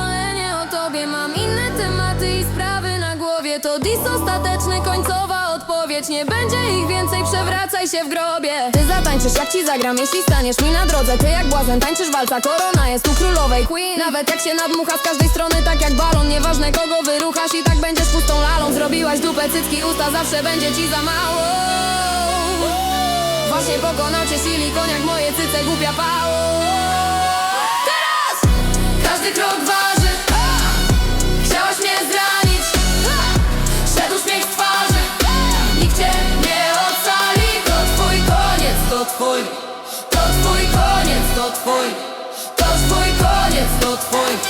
szkolenie o tobie Mam. Inne tematy i sprawy na głowie. To dis ostateczny, końcowa odpowiedź. Nie będzie ich więcej, przewracaj się w grobie. Ty zatańczysz jak ci zagram, jeśli staniesz mi na drodze Ty jak błazen tańczysz walca, korona jest tu królowej Queen. Nawet jak się nadmucha z każdej strony tak jak balon. Nieważne kogo wyruchasz i tak będziesz pustą lalą. Zrobiłaś dupę, cycki, usta, zawsze będzie ci za mało. Właśnie pokonał cię silikon jak moje cyce, głupia twój koniec, to twój To twój koniec, to twój